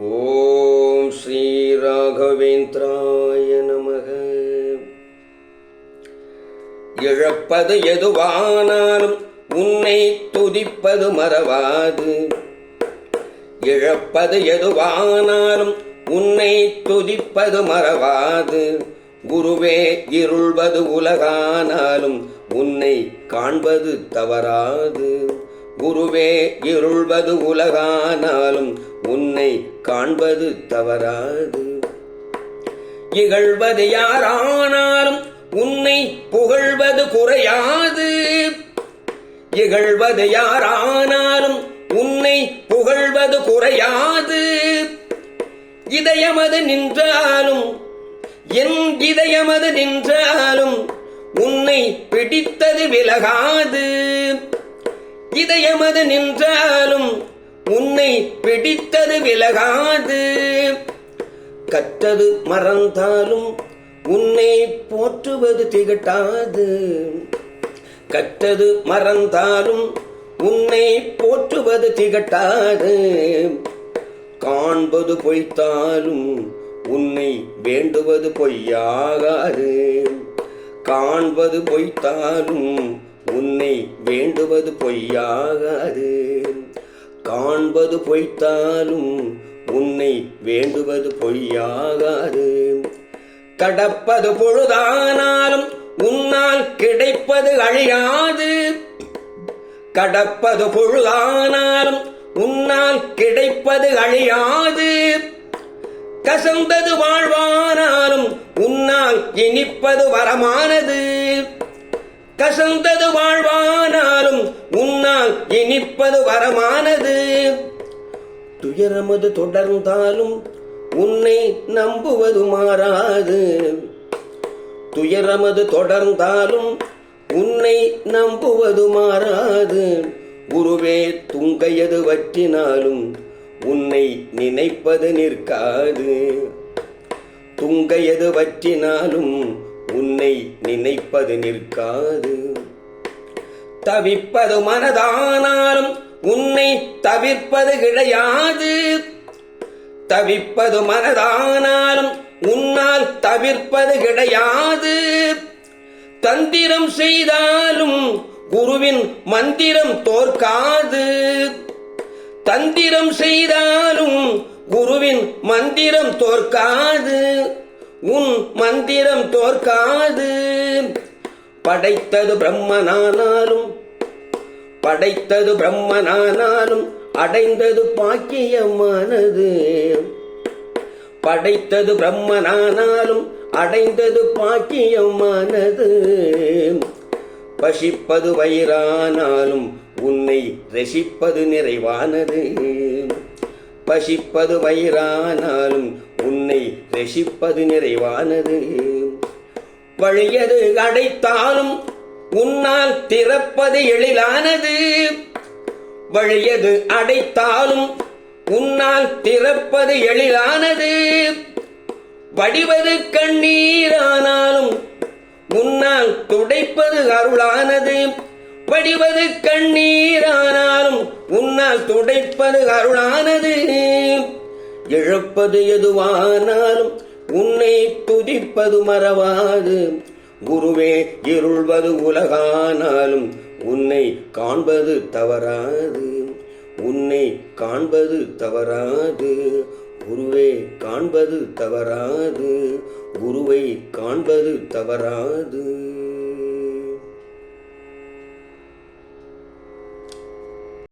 ஓம் ஸ்ரீ ராகவேந்திராய நமக. இழப்பது எதுவானாலும் உன்னை துதிப்பது மறவாது. இழப்பது எதுவானாலும் உன்னை துதிப்பது மறவாது. குருவே இருள்வது உலகானாலும் உன்னை காண்பது தவறாது. குருவே இருள்வது உலகானாலும் உன்னை காண்பது தவறாது. இகழ்வது யாரானாலும் உன்னை புகழ்வது குறையாது. இகழ்வது யாரானாலும் உன்னை புகழ்வது குறையாது. இதயமது நின்றாலும் என் இதயமது நின்றாலும் உன்னை பிடித்தது விலகாது. இதயமது நின்றாலும் உன்னை பிடித்தது விலகாது. கற்றது மறந்தாலும் உன்னை போற்றுவது திகட்டாது. கற்றது மறந்தாலும் உன்னை போற்றுவது திகட்டாது. காண்பது பொய்த்தாலும் உன்னை வேண்டுவது பொய்யாகாது. காண்பது பொய்த்தாலும் உன்னை வேண்டுவது பொய்யாகாது. காண்பது பொய்த்தாலும் உன்னை வேண்டுவது பொய்யாகாது. கடப்பது பொழுதானாலும் உன்னால் கிடைப்பது அழியாது. கடப்பது பொழுதானாலும் உன்னால் கிடைப்பது அழியாது. கசந்தது வாழ்வானாலும் உன்னால் இனிப்பது வரமானது. கசந்தது வாழ்வானாலும் உன்னால் இனிப்பது வரமானது. துயரமது தொடர்ந்தாலும் உன்னை நம்புவது மாறாது. துயரமது தொடர்ந்தாலும் உன்னை நம்புவது மாறாது. குருவே துங்கையது வற்றினாலும் உன்னை நினைப்பது நிற்காது. துங்கையது வற்றினாலும் உன்னை நினைப்பது நிற்காது. தவிப்பது மனதானாலும் உன்னை தவிர்ப்பது கிடையாது. தவிப்பது மனதானாலும் உன்னால் தவிர்ப்பது கிடையாது. தந்திரம் செய்தாலும் குருவின் மந்திரம் தோற்காது. தந்திரம் செய்தாலும் குருவின் மந்திரம் தோற்காது. உன் மந்திரம் தோற்காது. படைத்தது பிரம்மனானாலும் படைத்தது பிரம்மனானாலும் அடைந்தது பாக்கியமானது. படைத்தது பிரம்மனானாலும் அடைந்தது பாக்கியமானது. பசிப்பது வயிறானாலும் உன்னை ரசிப்பது நிறைவானது. பசிப்பது வயிறானாலும் உன்னை ரசிப்பது நிறைவானது வழியது அடைத்தாலும் உன்னால் திறப்பது எழிலானது. வழியது அடைத்தாலும் உன்னால் திறப்பது எழிலானது. வடிவது கண்ணீரானாலும் உன்னால் துடைப்பது அருளானது. வடிவது கண்ணீரானாலும் உன்னால் துடைப்பது அருளானது. இழப்பது எதுவானாலும் உன்னை துதிப்பது மறவாது. குருவே இருள்வது உலகானாலும் உன்னை காண்பது தவறாது. உன்னை காண்பது தவறாது. குருவே காண்பது தவறாது. குருவை காண்பது தவறாது.